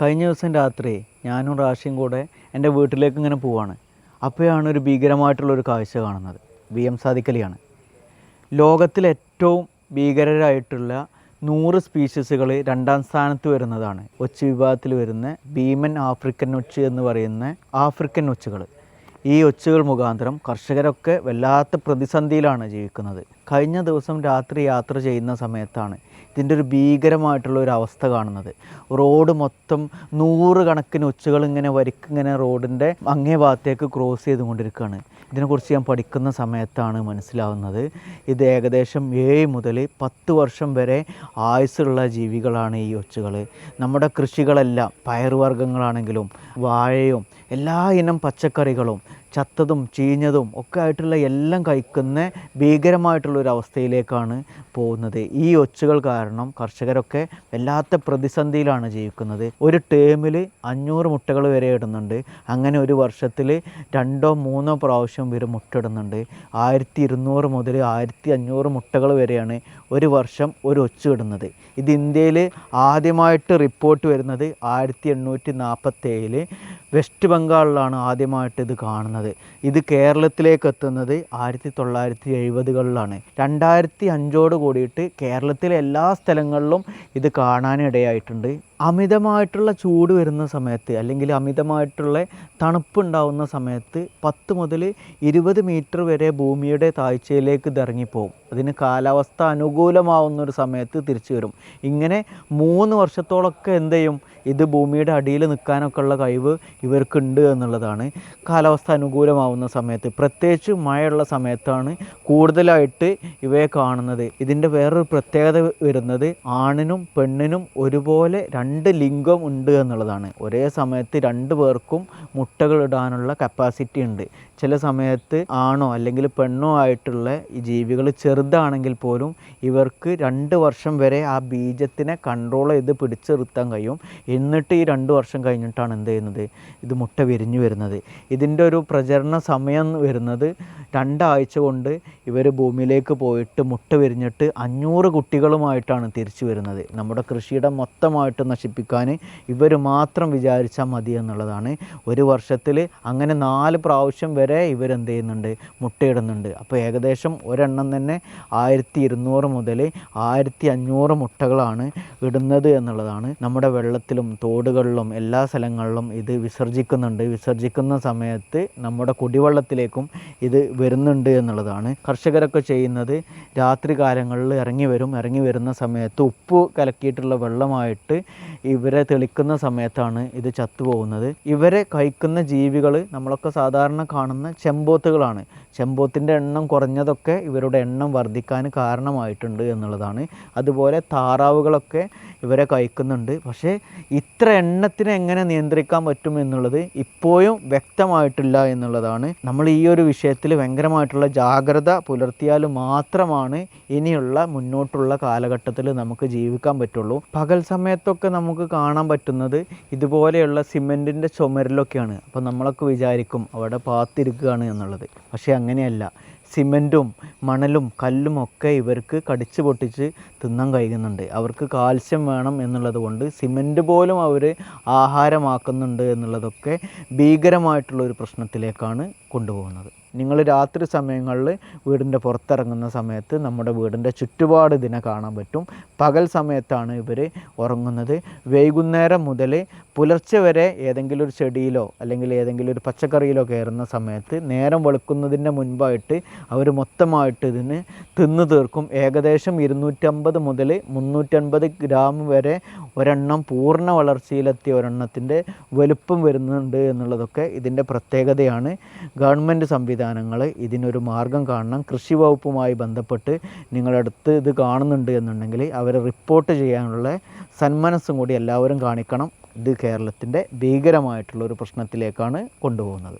കഴിഞ്ഞ ദിവസം രാത്രി ഞാനും റാഷിയും കൂടെ എന്റെ വീട്ടിലേക്ക് ഇങ്ങനെ പോവാണ്. അപ്പോഴാണ് ഒരു ഭീകരമായിട്ടുള്ള ഒരു കാഴ്ച കാണുന്നത്. വി എം സാദിക്കലിയാണ് ലോകത്തിലെ ഏറ്റവും ഭീകരരായിട്ടുള്ള നൂറ് സ്പീഷീസുകൾ രണ്ടാം സ്ഥാനത്ത് വരുന്നതാണ്. ഒച്ച് വിഭാഗത്തിൽ വരുന്ന ഭീമൻ ആഫ്രിക്കൻ ഒച്ച് എന്ന് പറയുന്ന ആഫ്രിക്കൻ ഒച്ചുകൾ. ഈ ഒച്ചുകൾ മുഖാന്തരം കർഷകരൊക്കെ വല്ലാത്ത പ്രതിസന്ധിയിലാണ് ജീവിക്കുന്നത്. കഴിഞ്ഞ ദിവസം രാത്രി യാത്ര ചെയ്യുന്ന സമയത്താണ് ഇതിന്റെ ഒരു ഭീകരമായിട്ടുള്ള ഒരു അവസ്ഥ കാണുന്നത്. റോഡ് മൊത്തം നൂറുകണക്കിന് ഒച്ചുകൾ ഇങ്ങനെ വരിക്കിങ്ങനെ റോഡിന്റെ അങ്ങേ ഭാഗത്തേക്ക് ക്രോസ് ചെയ്തുകൊണ്ടിരിക്കുകയാണ്. ഇതിനെക്കുറിച്ച് ഞാൻ പഠിക്കുന്ന സമയത്താണ് മനസ്സിലാവുന്നത്. ഇത് ഏകദേശം ഏഴ് മുതൽ പത്ത് വർഷം വരെ ആയുസ്സുള്ള ജീവികളാണ് ഈ ഒച്ചുകൾ. നമ്മുടെ കൃഷികളെല്ലാം പയറുവർഗങ്ങളാണെങ്കിലും വാഴയും എല്ലാ ഇനം പച്ചക്കറികളും ചത്തതും ചീഞ്ഞതും ഒക്കെ ആയിട്ടുള്ള എല്ലാം കഴിക്കുന്ന ഭീകരമായിട്ടുള്ള ഒരു അവസ്ഥയിലേക്കാണ് പോകുന്നത്. ഈ ഒച്ചുകൾ കാരണം കർഷകരൊക്കെ വല്ലാത്ത പ്രതിസന്ധിയിലാണ് ജീവിക്കുന്നത്. ഒരു ടേമിൽ അഞ്ഞൂറ് മുട്ടകൾ വരെ ഇടുന്നുണ്ട്. അങ്ങനെ ഒരു വർഷത്തിൽ രണ്ടോ മൂന്നോ പ്രാവശ്യം ഇവർ മുട്ടയിടുന്നുണ്ട് ആയിരത്തി ഇരുന്നൂറ് മുതൽ ആയിരത്തി അഞ്ഞൂറ് മുട്ടകൾ വരെയാണ് ഒരു വർഷം ഒരു ഒച്ചു ഇടുന്നത്. ഇത് ഇന്ത്യയിൽ ആദ്യമായിട്ട് റിപ്പോർട്ട് വരുന്നത് ആയിരത്തി എണ്ണൂറ്റി നാൽപ്പത്തേഴിൽ വെസ്റ്റ് ബംഗാളിലാണ് ആദ്യമായിട്ട് ഇത് കാണുന്നത്. ഇത് കേരളത്തിലേക്ക് എത്തുന്നത് ആയിരത്തി തൊള്ളായിരത്തി എഴുപതുകളിലാണ് രണ്ടായിരത്തി അഞ്ചോട് കൂടിയിട്ട് കേരളത്തിലെ എല്ലാ സ്ഥലങ്ങളിലും ഇത് കാണാനിടയായിട്ടുണ്ട്. അമിതമായിട്ടുള്ള ചൂട് വരുന്ന സമയത്ത് അല്ലെങ്കിൽ അമിതമായിട്ടുള്ള തണുപ്പുണ്ടാവുന്ന സമയത്ത് പത്ത് മുതൽ ഇരുപത് മീറ്റർ വരെ ഭൂമിയുടെ താഴ്ചയിലേക്ക് ഇറങ്ങിപ്പോവും. അതിന് കാലാവസ്ഥ അനുകൂലമാവുന്ന ഒരു സമയത്ത് തിരിച്ചു വരും. ഇങ്ങനെ മൂന്ന് വർഷത്തോളമൊക്കെ എന്ത് ചെയ്യും? ഇത് ഭൂമിയുടെ അടിയിൽ നിൽക്കാനൊക്കെ ഉള്ള കഴിവ് ഇവർക്കുണ്ട് എന്നുള്ളതാണ്. കാലാവസ്ഥ അനുകൂലമാവുന്ന സമയത്ത് പ്രത്യേകിച്ച് മഴയുള്ള സമയത്താണ് കൂടുതലായിട്ട് ഇവയെ കാണുന്നത്. ഇതിന്റെ വേറൊരു പ്രത്യേകത വരുന്നത് ആണിനും പെണ്ണിനും ഒരുപോലെ രണ്ട് ലിംഗം ഉണ്ട് എന്നുള്ളതാണ്. ഒരേ സമയത്ത് രണ്ട് പേർക്കും മുട്ടകൾ ഇടാനുള്ള കപ്പാസിറ്റി ഉണ്ട്. ചില സമയത്ത് ആണോ അല്ലെങ്കിൽ പെണ്ണോ ആയിട്ടുള്ള ഈ ജീവികൾ ചെറുതാണെങ്കിൽ പോലും ഇവർക്ക് രണ്ട് വർഷം വരെ ആ ബീജത്തിനെ കൺട്രോൾ ചെയ്ത് പിടിച്ചു നിർത്താൻ കഴിയും. എന്നിട്ട് ഈ രണ്ട് വർഷം കഴിഞ്ഞിട്ടാണ് എന്ത് ചെയ്യുന്നത്? ഇത് മുട്ട വിരിഞ്ഞു വരുന്നത്. ഇതിന്റെ ഒരു പ്രചരണ സമയം വരുന്നത് രണ്ടാഴ്ച കൊണ്ട് ഇവർ ഭൂമിയിലേക്ക് പോയിട്ട് മുട്ട വിരിഞ്ഞിട്ട് അഞ്ഞൂറ് കുട്ടികളുമായിട്ടാണ് തിരിച്ചു വരുന്നത്. നമ്മുടെ കൃഷിയുടെ മൊത്തമായിട്ട് നശിപ്പിക്കാൻ ഇവർ മാത്രം വിചാരിച്ചാൽ മതി എന്നുള്ളതാണ്. ഒരു വർഷത്തിൽ അങ്ങനെ നാല് പ്രാവശ്യം വരെ ഇവരെന്ത് ചെയ്യുന്നുണ്ട്? മുട്ടയിടുന്നുണ്ട്. അപ്പോൾ ഏകദേശം ഒരെണ്ണം തന്നെ ആയിരത്തി ഇരുന്നൂറ് മുതൽ ആയിരത്തി അഞ്ഞൂറ് മുട്ടകളാണ് ഇടുന്നത് എന്നുള്ളതാണ്. നമ്മുടെ വെള്ളത്തിലും തോടുകളിലും എല്ലാ സ്ഥലങ്ങളിലും ഇത് വിസർജിക്കുന്നുണ്ട്. വിസർജിക്കുന്ന സമയത്ത് നമ്മുടെ കുടിവെള്ളത്തിലേക്കും ഇത് വരുന്നുണ്ട് എന്നുള്ളതാണ്. കർഷകരൊക്കെ ചെയ്യുന്നത് രാത്രി കാലങ്ങളിൽ ഇറങ്ങി വരും. ഇറങ്ങി വരുന്ന സമയത്ത് ഉപ്പ് കലക്കിയിട്ടുള്ള വെള്ളമായിട്ട് ഇവരെ തെളിക്കുന്ന സമയത്താണ് ഇത് ചത്തുപോകുന്നത്. ഇവരെ കഴിക്കുന്ന ജീവികൾ നമ്മളൊക്കെ സാധാരണ കാണുന്ന ചെമ്പോത്തുകളാണ്. ചെമ്പോത്തിന്റെ എണ്ണം കുറഞ്ഞതൊക്കെ ഇവരുടെ എണ്ണം വർദ്ധിക്കാൻ കാരണമായിട്ടുണ്ട് എന്നുള്ളതാണ്. അതുപോലെ താറാവുകളൊക്കെ ഇവരെ കഴിക്കുന്നുണ്ട്. പക്ഷേ ഇത്ര എണ്ണത്തിനെ എങ്ങനെ നിയന്ത്രിക്കാൻ പറ്റും എന്നുള്ളത് ഇപ്പോഴും വ്യക്തമായിട്ടില്ല എന്നുള്ളതാണ്. നമ്മൾ ഈ ഒരു വിഷയത്തിൽ ഭയങ്കരമായിട്ടുള്ള ജാഗ്രത പുലർത്തിയാൽ മാത്രമാണ് ഇനിയുള്ള മുന്നോട്ടുള്ള കാലഘട്ടത്തിൽ നമുക്ക് ജീവിക്കാൻ പറ്റുള്ളൂ. പകൽ സമയത്തൊക്കെ നമുക്ക് കാണാൻ പറ്റുന്നത് ഇതുപോലെയുള്ള സിമെന്റിന്റെ ചുമരിലൊക്കെയാണ്. അപ്പോൾ നമ്മളൊക്കെ വിചാരിക്കും അവിടെ പാത്തിരിക്കുകയാണ് എന്നുള്ളത്. പക്ഷേ അങ്ങനെയല്ല. സിമെന്റും മണലും കല്ലും ഒക്കെ ഇവർക്ക് കടിച്ചു പൊട്ടിച്ച് തിന്നാൻ കഴിയുന്നുണ്ട്. അവർക്ക് കാൽസ്യം വേണം എന്നുള്ളത് കൊണ്ട് സിമെന്റ് പോലും അവർ ആഹാരമാക്കുന്നുണ്ട് എന്നുള്ളതൊക്കെ ഭീകരമായിട്ടുള്ള ഒരു പ്രശ്നത്തിലേക്കാണ് കൊണ്ടുപോകുന്നത്. നിങ്ങൾ രാത്രി സമയങ്ങളിൽ വീടിന്റെ പുറത്തിറങ്ങുന്ന സമയത്ത് നമ്മുടെ വീടിന്റെ ചുറ്റുപാട് ഇതിനെ കാണാൻ പറ്റും. പകൽ സമയത്താണ് ഇവർ ഉറങ്ങുന്നത്. വൈകുന്നേരം മുതൽ പുലർച്ചെ വരെ ഏതെങ്കിലും ഒരു ചെടിയിലോ അല്ലെങ്കിൽ ഏതെങ്കിലും ഒരു പച്ചക്കറിയിലോ കയറുന്ന സമയത്ത് നേരം വെളുക്കുന്നതിന്റെ മുൻപായിട്ട് അവർ മൊത്തമായിട്ട് ഇതിന് തിന്നു തീർക്കും. ഏകദേശം ഇരുന്നൂറ്റമ്പത് മുതൽ മുന്നൂറ്റൻപത് ഗ്രാം വരെ ഒരെണ്ണം പൂർണ വളർച്ചയിലെത്തിയ ഒരെണ്ണത്തിന്റെ വലുപ്പം വരുന്നുണ്ട് എന്നുള്ളതൊക്കെ ഇതിന്റെ പ്രത്യേകതയാണ്. ഗവൺമെന്റ് സംവിധാനങ്ങൾ ഇതിനൊരു മാർഗം കാണണം. കൃഷി വകുപ്പുമായി ബന്ധപ്പെട്ട് നിങ്ങളടുത്ത് ഇത് കാണുന്നുണ്ട് എന്നുണ്ടെങ്കിൽ അവരെ റിപ്പോർട്ട് ചെയ്യാനുള്ള സന്മനസ്സും കൂടി എല്ലാവരും കാണിക്കണം. ഇത് കേരളത്തിന്റെ ഭീകരമായിട്ടുള്ളൊരു പ്രശ്നത്തിലേക്കാണ് കൊണ്ടുപോകുന്നത്.